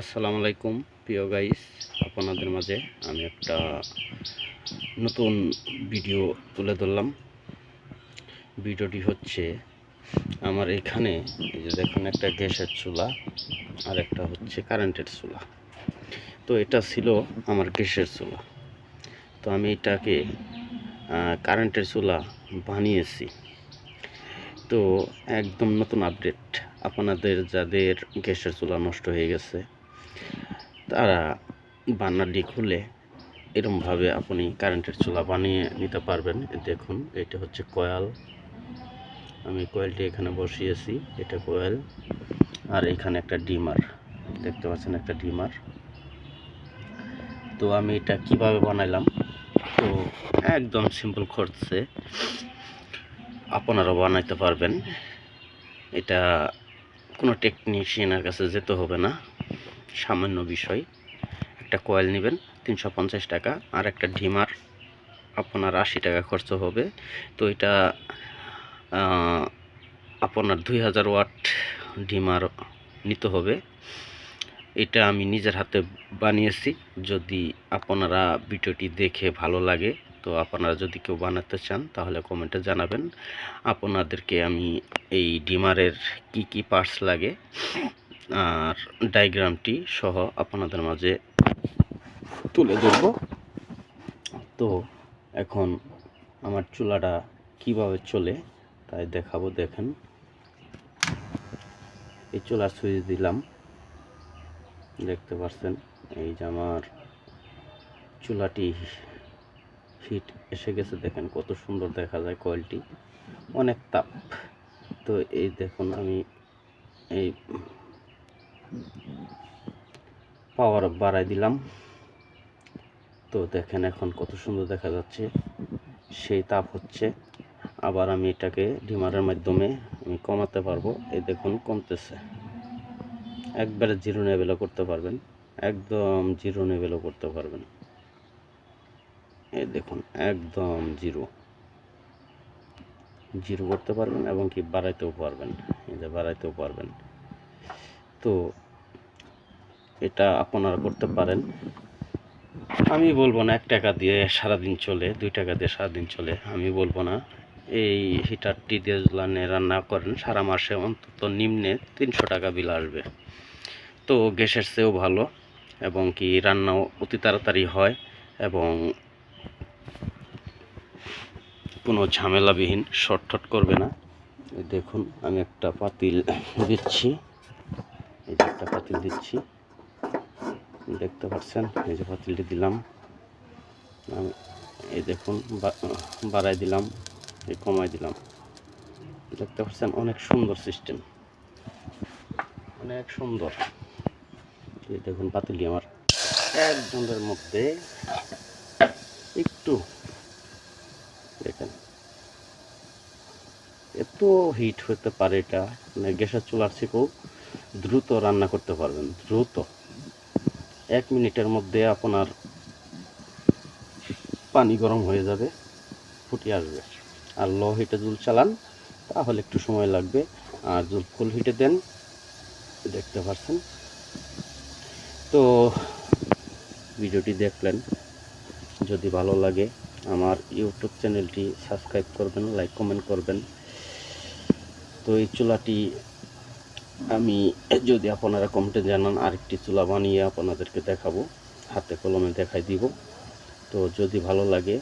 আসসালামু আলাইকুম, প্রিয় গাইস আপনাদের মাঝে আমি একটা নতুন ভিডিও তুলে ধরলাম। ভিডিওটি হচ্ছে আমার এখানে, এই যে দেখুন, একটা গ্যাসের চুলা আর একটা হচ্ছে কারেন্টের চুলা। তো এটা ছিল আমার গ্যাসের চুলা। তো আমি এটাকে কারেন্টের চুলা বানিয়েছি। তো একদম নতুন আপডেট আপনাদের যাদের গ্যাসের চুলা নষ্ট হয়ে গেছে তারা বান্নারটি খুলে এরমভাবে আপনি কারেন্টের চুলা বানিয়ে নিতে পারবেন। দেখুন, এটা হচ্ছে কয়াল আমি কয়েলটি এখানে বসিয়েছি, এটা কয়েল আর এখানে একটা ডিমার। দেখতে পাচ্ছেন একটা ডিমার। তো আমি এটা কীভাবে বানাইলাম? তো একদম সিম্পল খরচে আপনারা বানাইতে পারবেন। এটা কোনো টেকনিশিয়ানের কাছে যেতে হবে না। সামান্য বিষয়। একটা কয়েল নেবেন, তিনশো পঞ্চাশ টাকা, আর একটা ডিমার আপনার আশি টাকা খরচ হবে। তো এটা আপনার দুই হাজার ওয়াট ডিমার নিতে হবে। এটা আমি নিজের হাতে বানিয়েছি। যদি আপনারা ভিডিওটি দেখে ভালো লাগে, তো আপনারা যদি কেউ বানাতে চান, তাহলে কমেন্টে জানাবেন। আপনাদেরকে আমি এই ডিমারের কি কি পার্টস লাগে। আর ডায়াগ্রামটি সহ আপনাদের মাঝে তুলে ধরব। তো এখন আমার চুলাটা কীভাবে চলে তাই দেখাবো, দেখেন। এই চুলার সুইচ দিলাম। দেখতে পাচ্ছেন, এই যে আমার চুলাটি হিট এসে গেছে, দেখেন কত সুন্দর দেখা যায় কয়েলটি। অনেক তাপ। তো এই দেখুন, আমি এই পাওয়ার বাড়াই দিলাম। তো দেখেন এখন কত সুন্দর দেখা যাচ্ছে। সেই তাপ হচ্ছে। আবার আমি এটাকে ডিমারের মাধ্যমে আমি কমাতে পারব। এই দেখুন কমতেছে। একবারে জিরো লেভেলও করতে পারবেন। একদম জিরো লেভেলও করতে পারবেন। এই দেখুন, একদম জিরো জিরো করতে পারবেন এবং কি বাড়াইতেও পারবেন। এই যে বাড়াইতেও পারবেন। তো এটা আপনারা করতে পারেন। আমি বলব না এক টাকা দিয়ে সারাদিন চলে, দুই টাকা দিয়ে সারাদিন চলে, আমি বলব না। এই হিটারটি দিয়ে রান্না করেন, সারা মাসে অন্তত নিম্নে তিনশো টাকা বিল আসবে। তো গ্যাসের চেয়েও ভালো এবং কি রান্নাও অতি তাড়াতাড়ি হয় এবং কোনো ঝামেলাবিহীন শর্টঠট করবে না। দেখুন, আমি একটা পাতিল দিচ্ছি। এই একটা পাতিল দিচ্ছি। দেখতে পাচ্ছেন, এই যে পাতিলটি দিলাম। এই দেখুন বাড়াই দিলাম, এই কমাই দিলাম। দেখতে পাচ্ছেন, অনেক সুন্দর সিস্টেম। অনেক সুন্দর। এই দেখুন, পাতিলটি আমার একজনের মধ্যে একটু দেখেন। এত হিট হতে পারে এটা মানে গ্যাসের চুলার থেকেও দ্রুত রান্না করতে পারবেন, দ্রুত। এক মিনিটের মধ্যে আপনার পানি গরম হয়ে যাবে, ফুটে আসবে। আর লো হিটে জুল চালান, তাহলে একটু সময় লাগবে। আর জুল ফুল হিটে দেন, দেখতে পাচ্ছেন তো ভিডিওটি দেখলেন। যদি ভালো লাগে আমার ইউটিউব চ্যানেলটি সাবস্ক্রাইব করবেন, লাইক কমেন্ট করবেন। তো এই চুলাটি আমি যদি আপনারা কমেন্টে জানান আরেকটি চুলা বানিয়ে আপনাদেরকে দেখাবো, হাতে কলমে দেখাই দিব। তো যদি ভালো লাগে